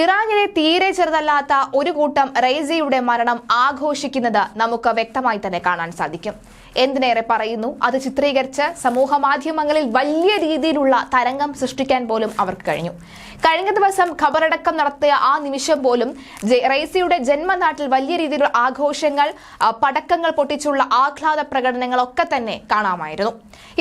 ഇറാനിലെ തീരെ ചെറുതല്ലാത്ത ഒരു കൂട്ടം റൈസിയുടെ മരണം ആഘോഷിക്കുന്നത് നമുക്ക് വ്യക്തമായി തന്നെ കാണാൻ സാധിക്കും. എന്തിനേറെ പറയുന്നു? അത് ചിത്രീകരിച്ച് സമൂഹ മാധ്യമങ്ങളിൽ വലിയ രീതിയിലുള്ള തരംഗം സൃഷ്ടിക്കാൻ പോലും അവർക്ക് കഴിഞ്ഞു. കഴിഞ്ഞ ദിവസം ഖബറടക്കം നടത്തിയ ആ നിമിഷം പോലും റൈസിയുടെ ജന്മനാട്ടിൽ വലിയ രീതിയിലുള്ള ആഘോഷങ്ങൾ പടക്കങ്ങൾ പൊട്ടിച്ചുള്ള ആഹ്ലാദ പ്രകടനങ്ങളൊക്കെ തന്നെ കാണാമായിരുന്നു.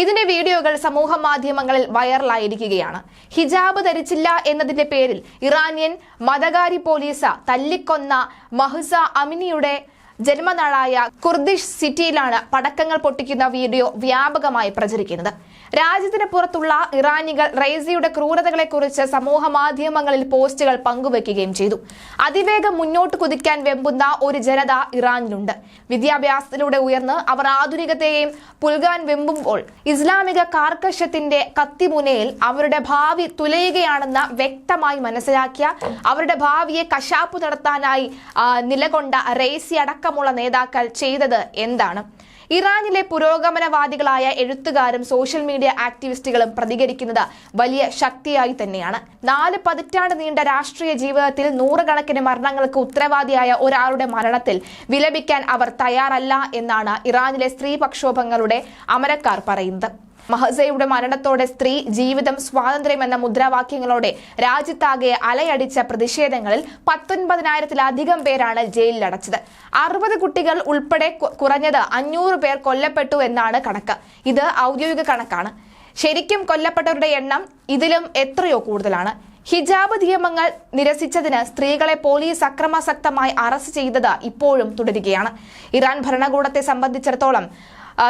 ഇതിന്റെ വീഡിയോകൾ സമൂഹ മാധ്യമങ്ങളിൽ വൈറലായിരിക്കുകയാണ്. ഹിജാബ് ധരിച്ചില്ല എന്നതിന്റെ പേരിൽ ഇറാനിയൻ മതകാരി പോലീസ് തല്ലിക്കൊന്ന മഹ്സ അമിനിയുടെ ജന്മനാളായ കുർദിഷ് സിറ്റിയിലാണ് പടക്കങ്ങൾ പൊട്ടിക്കുന്ന വീഡിയോ വ്യാപകമായി പ്രചരിക്കുന്നത്. രാജ്യത്തിന് പുറത്തുള്ള ഇറാനികൾ റെയ്സിയുടെ ക്രൂരതകളെക്കുറിച്ച് സമൂഹ മാധ്യമങ്ങളിൽ പോസ്റ്റുകൾ പങ്കുവെക്കുകയും ചെയ്തു. അതിവേഗം മുന്നോട്ട് കുതിക്കാൻ വെമ്പുന്ന ഒരു ജനത ഇറാനിലുണ്ട്. വിദ്യാഭ്യാസത്തിലൂടെ ഉയർന്ന് അവർ ആധുനികതയെയും പുൽകാൻ വെമ്പുമ്പോൾ ഇസ്ലാമിക കാർക്കശ്യത്തിന്റെ കത്തിമുനയിൽ അവരുടെ ഭാവി തുലയുകയാണെന്ന് വ്യക്തമായി മനസ്സിലാക്കിയ അവരുടെ ഭാവിയെ കശാപ്പു നടത്താനായി നിലകൊണ്ട റേസി റെയ്സി അടക്കമുള്ള നേതാക്കൾ ചെയ്തത് എന്താണ്? ഇറാനിലെ പുരോഗമനവാദികളായ എഴുത്തുകാരും സോഷ്യൽ മീഡിയ ആക്ടിവിസ്റ്റുകളും പ്രതികരിക്കുന്നത് വലിയ ശക്തിയായി തന്നെയാണ്. നാല് പതിറ്റാണ്ട് നീണ്ട രാഷ്ട്രീയ ജീവിതത്തിൽ നൂറുകണക്കിന് മരണങ്ങൾക്ക് ഉത്തരവാദിയായ ഒരാളുടെ മരണത്തിൽ വിലപിക്കാൻ അവർ തയ്യാറല്ല എന്നാണ് ഇറാനിലെ സ്ത്രീ പ്രക്ഷോഭങ്ങളുടെ അമരക്കാർ പറയുന്നത്. മഹസയുടെ മരണത്തോടെ സ്ത്രീ ജീവിതം സ്വാതന്ത്ര്യം എന്ന മുദ്രാവാക്യങ്ങളോടെ രാജ്യത്താകെ അലയടിച്ച പ്രതിഷേധങ്ങളിൽ പത്തൊൻപതിനായിരത്തിലധികം പേരാണ് ജയിലിലടച്ചത്. അറുപത് കുട്ടികൾ ഉൾപ്പെടെ കുറഞ്ഞത് അഞ്ഞൂറ് പേർ കൊല്ലപ്പെട്ടു എന്നാണ് കണക്ക്. ഇത് ഔദ്യോഗിക കണക്കാണ്. ശരിക്കും കൊല്ലപ്പെട്ടവരുടെ എണ്ണം ഇതിലും എത്രയോ കൂടുതലാണ്. ഹിജാബ് നിയമങ്ങൾ നിരസിച്ചതിന് സ്ത്രീകളെ പോലീസ് അക്രമാസക്തമായി അറസ്റ്റ് ചെയ്തത് ഇപ്പോഴും തുടരുകയാണ്. ഇറാൻ ഭരണകൂടത്തെ സംബന്ധിച്ചിടത്തോളം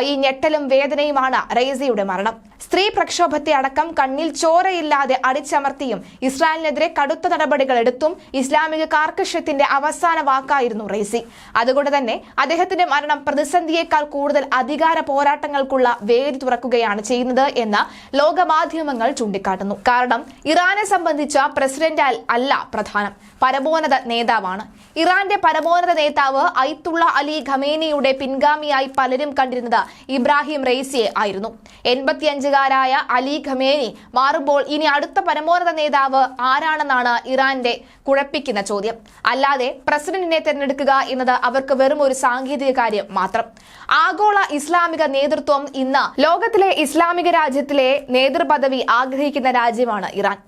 ഈ ഞെട്ടലും വേദനയുമാണ് റെയ്സിയുടെ മരണം. സ്ത്രീ പ്രക്ഷോഭത്തെ അടക്കം കണ്ണിൽ ചോരയില്ലാതെ അടിച്ചമർത്തിയും ഇസ്രായേലിനെതിരെ കടുത്ത നടപടികൾ എടുത്തും ഇസ്ലാമിക കാർക്കശ്യത്തിന്റെ അവസാന വാക്കായിരുന്നു റേസി അതുകൊണ്ട് തന്നെ അദ്ദേഹത്തിന്റെ മരണം പ്രതിസന്ധിയേക്കാൾ കൂടുതൽ അധികാര പോരാട്ടങ്ങൾക്കുള്ള വേദി തുറക്കുകയാണ് ചെയ്യുന്നത് എന്ന് ലോകമാധ്യമങ്ങൾ ചൂണ്ടിക്കാട്ടുന്നു. കാരണം ഇറാനെ സംബന്ധിച്ച പ്രസിഡന്റ് അല്ല പ്രധാനം പരമോന്നത നേതാവാണ്. ഇറാന്റെ പരമോന്നത നേതാവ് ഐത്തുള്ള അലി ഖമേനിയുടെ പിൻഗാമിയായി പലരും കണ്ടിരുന്നത് ഇബ്രാഹിം റെയ്സിയെ ആയിരുന്നു. എൺപത്തിയഞ്ചുകാരായ അലി ഖമേനി മാറുമ്പോൾ ഇനി അടുത്ത പരമോന്നത നേതാവ് ആരാണെന്നാണ് ഇറാന്റെ കുഴപ്പിക്കുന്ന ചോദ്യം. അല്ലാതെ പ്രസിഡന്റിനെ തിരഞ്ഞെടുക്കുക എന്നത് അവർക്ക് വെറും ഒരു സാങ്കേതിക കാര്യം മാത്രം. ആഗോള ഇസ്ലാമിക നേതൃത്വം ഇന്ന് ലോകത്തിലെ ഇസ്ലാമിക രാജ്യത്തിലെ നേതൃപദവി ആഗ്രഹിക്കുന്ന രാജ്യമാണ് ഇറാൻ.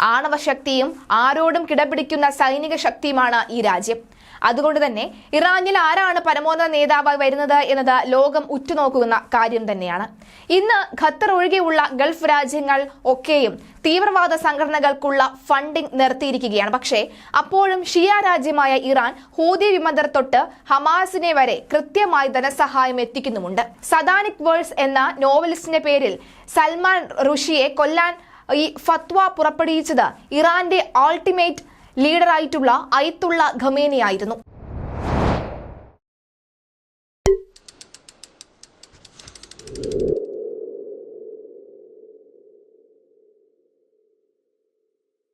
ആണവശക്തിയും ആരോടും കിടപിടിക്കുന്ന സൈനിക ശക്തിയുമാണ് ഈ രാജ്യം. അതുകൊണ്ട് തന്നെ ഇറാനിൽ ആരാണ് പരമോന്നത നേതാവായി വരുന്നത് എന്നത് ലോകം ഉറ്റുനോക്കുന്ന കാര്യം തന്നെയാണ്. ഇന്ന് ഖത്തർ ഒഴികെയുള്ള ഗൾഫ് രാജ്യങ്ങൾ ഒക്കെയും തീവ്രവാദ സംഘടനകൾക്കുള്ള ഫണ്ടിംഗ് നിർത്തിയിരിക്കുകയാണ്. പക്ഷേ അപ്പോഴും ഷിയ രാജ്യമായ ഇറാൻ ഹൂതി വിമതർ തൊട്ട് ഹമാസിനെ വരെ കൃത്യമായി ധനസഹായം എത്തിക്കുന്നുമുണ്ട്. സദാനിക് വേൾസ് എന്ന നോവലിസ്റ്റിന്റെ പേരിൽ സൽമാൻ റുഷിയെ കൊല്ലാൻ ഈ ഫത്വ പുറപ്പെടുവിച്ചത് ഇറാന്റെ ആൾട്ടിമേറ്റ് ലീഡറായിട്ടുള്ള അയത്തുള്ള ഖമേനിയായിരുന്നു.